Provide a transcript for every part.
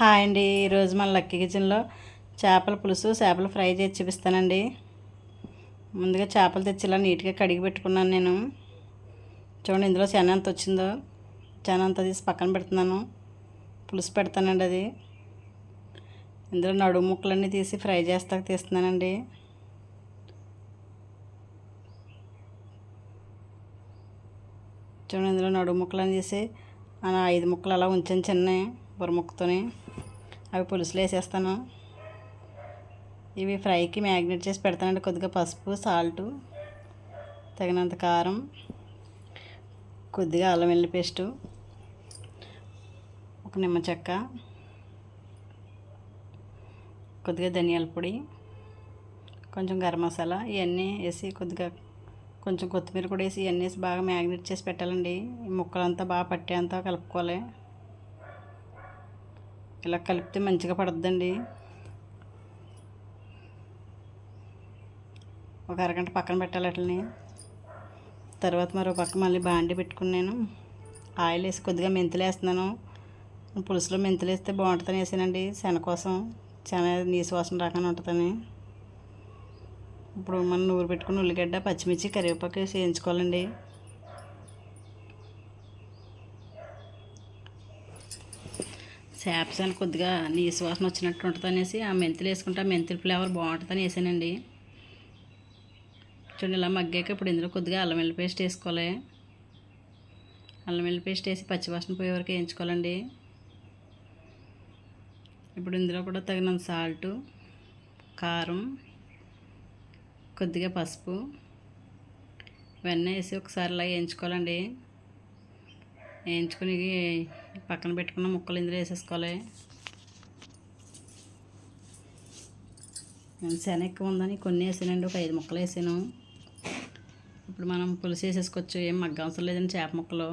Hi అండి. ఈరోజు మన లక్కీ కిచెన్లో చేపల పులుసు చేపల ఫ్రై చేసి చూపిస్తానండి. ముందుగా చేపలు తెచ్చి ఇలా నీట్గా కడిగి పెట్టుకున్నాను నేను. చూడండి ఇందులో చెన ఎంత వచ్చిందో. చెన అంత తీసి పక్కన పెడుతున్నాను. పులుసు పెడతానండి అది. ఇందులో నడుము ముక్కలన్నీ తీసి ఫ్రై చేస్తాక తీస్తున్నానండి. చూడండి ఇందులో నడుము ముక్కలన్నీ తీసి ఐదు ముక్కలు అలా ఉంచాను చిన్నవి బుర్ర ముక్కతోని. అవి పులుసులు వేసేస్తాను ఇవి ఫ్రైకి మ్యాగ్నేట్ చేసి పెడతానండి. కొద్దిగా పసుపు సాల్టు తగినంత కారం కొద్దిగా అల్లం వెల్లి పేస్టు ఒక నిమ్మ చెక్క కొద్దిగా ధనియాల పొడి కొంచెం గరం మసాలా ఇవన్నీ వేసి కొద్దిగా కొంచెం కొత్తిమీర కూడా వేసి ఇవన్నీ వేసి బాగా మ్యాగ్నేట్ చేసి పెట్టాలండి. ఈ ముక్కలంతా బాగా పట్టేంత కలుపుకోవాలి. ఇలా కలిపితే మంచిగా పడుద్దండి. ఒక అరగంట పక్కన పెట్టాలి వాటిని తర్వాత మరో పక్క మళ్ళీ బాండి పెట్టుకుని నేను ఆయిల్ వేసి కొద్దిగా మెంతులు వేస్తున్నాను. పులుసులో మెంతులు వేస్తే బాగుంటుందని వేసానండి. శన కోసం చాలా నీసు వాసన రాకుండా ఉంటుందని. ఇప్పుడు మనం నూరు పెట్టుకుని ఉల్లిగడ్డ పచ్చిమిర్చి కరివేపాకు వేసి వేయించుకోవాలండి. శాప్సాలు కొద్దిగా నీసు వాసన వచ్చినట్టు ఉంటుంది అనేసి ఆ మెంతులు వేసుకుంటే ఆ మెంతుల ఫ్లేవర్ బాగుంటుందని వేసానండి. చూడండి ఇలా మగ్గాక ఇప్పుడు ఇందులో కొద్దిగా అల్లం వెల్లి పేస్ట్ వేసుకోవాలి. అల్లం వెల్లి పేస్ట్ వేసి పచ్చివాసన పోయే వరకు వేయించుకోవాలండి. ఇప్పుడు ఇందులో కూడా తగినంత సాల్టు కారం కొద్దిగా పసుపు ఇవన్నీ వేసి ఒకసారి ఇలా వేయించుకోవాలండి. వేయించుకొని పక్కన పెట్టుకున్న ముక్కలు ఇందులో వేసేసుకోవాలి. శనగ ఎక్కువ ఉందని కొన్ని వేసానండి ఒక ఐదు ముక్కలు వేసాను. ఇప్పుడు మనం పులుసు వేసేసుకోవచ్చు ఏం మగ్గ అవసరం లేదండి చేప ముక్కలు.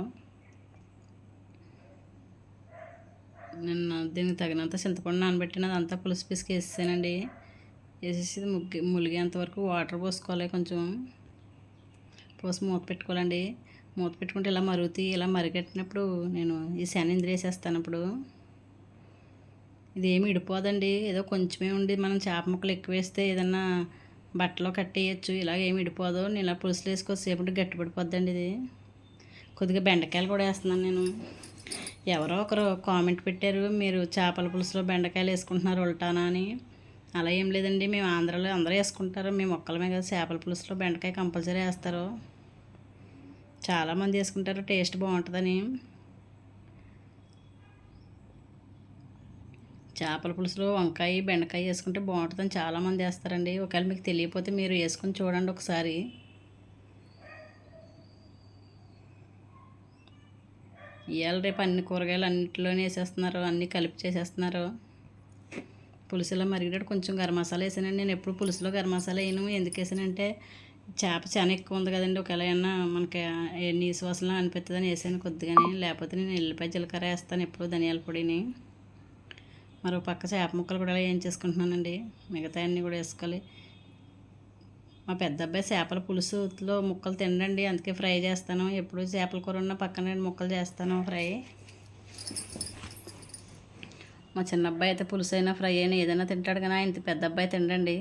నిన్న దీనికి తగినంత చింతపండు నానబెట్టినది అంతా పులుసు పిసికి వేసేసానండి. వేసేసి ముగ్గి ములిగేంత వరకు వాటర్ పోసుకోవాలి కొంచెం. పోసి మూత పెట్టుకోవాలండి. మూత పెట్టుకుంటే ఇలా మరుగుతూ ఇలా మరిగెట్టినప్పుడు నేను ఈ శని వేసేస్తాను ఇప్పుడు ఇది ఇడిపోదండి. ఏదో కొంచెమే ఉండి మనం చేప ముక్కలు ఎక్కువ వేస్తే ఏదన్నా బట్టలో కట్టేయచ్చు ఇలాగ ఏమి ఇడిపోదు. నేను ఇలా పులుసులు వేసుకోసేపు గట్టిపడిపోద్దండి ఇది. కొద్దిగా బెండకాయలు కూడా వేస్తున్నాను నేను. ఎవరో ఒకరు కామెంట్ పెట్టారు మీరు చేపల పులుసులో బెండకాయలు వేసుకుంటున్నారు ఉల్టానా అని. అలా ఏం లేదండి. మేము ఆంధ్రాలో అందరూ వేసుకుంటారు. మేము ఒక్కలమే కదా చేపల పులుసులో బెండకాయ కంపల్సరీ వేస్తారు. చాలామంది వేసుకుంటారు. టేస్ట్ బాగుంటుందని. చేపల పులుసులో వంకాయ బెండకాయ వేసుకుంటే బాగుంటుందని చాలామంది వేస్తారండి. ఒకవేళ మీకు తెలియకపోతే మీరు వేసుకొని చూడండి ఒకసారి. ఇవాళ రేపు అన్ని కూరగాయలు అన్నింటిలోనే వేసేస్తున్నారు. అన్నీ కలిపి చేసేస్తున్నారు. పులుసులో మరిగినట్టు కొంచెం గరం మసాలా వేసానండి. నేను ఎప్పుడు పులుసులో గరం మసాలా వేయను. ఎందుకు వేసానంటే చేప చాలా ఎక్కువ ఉంది కదండి. ఒకవేళ ఏమన్నా మనకి నీసు వాసన అనిపిస్తుందని వేసాను కొద్దిగానే. లేకపోతే నేను ఎల్లిపాయ జీలకర్ర వేస్తాను ఎప్పుడు ధనియాల పొడిని. మరో పక్క చేప ముక్కలు కూడా ఏం చేసుకుంటున్నానండి. మిగతా అన్నీ కూడా వేసుకోవాలి. మా పెద్ద అబ్బాయి చేపల పులుసులో ముక్కలు తినండి అందుకే ఫ్రై చేస్తాను. ఎప్పుడు చేపల కూర ఉన్న పక్కన ముక్కలు చేస్తాను ఫ్రై. మా చిన్న అబ్బాయి అయితే పులుసు అయినా ఫ్రై అయినా ఏదైనా తింటాడు కానీ ఆయన పెద్ద అబ్బాయి తినండి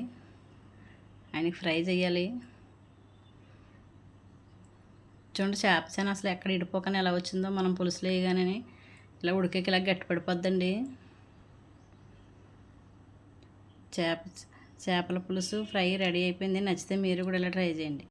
ఆయనకి ఫ్రై చేయాలి. చూడండి చేప అసలు ఎక్కడ ఇడిపోకని ఎలా వచ్చిందో మనం పులుసులు వేయగానే ఇలా ఉడికేకి ఇలా గట్టి పడిపోద్దండి. చేప చేపల పులుసు ఫ్రై రెడీ అయిపోయింది. నచ్చితే మీరు కూడా ఇలా ట్రై చేయండి.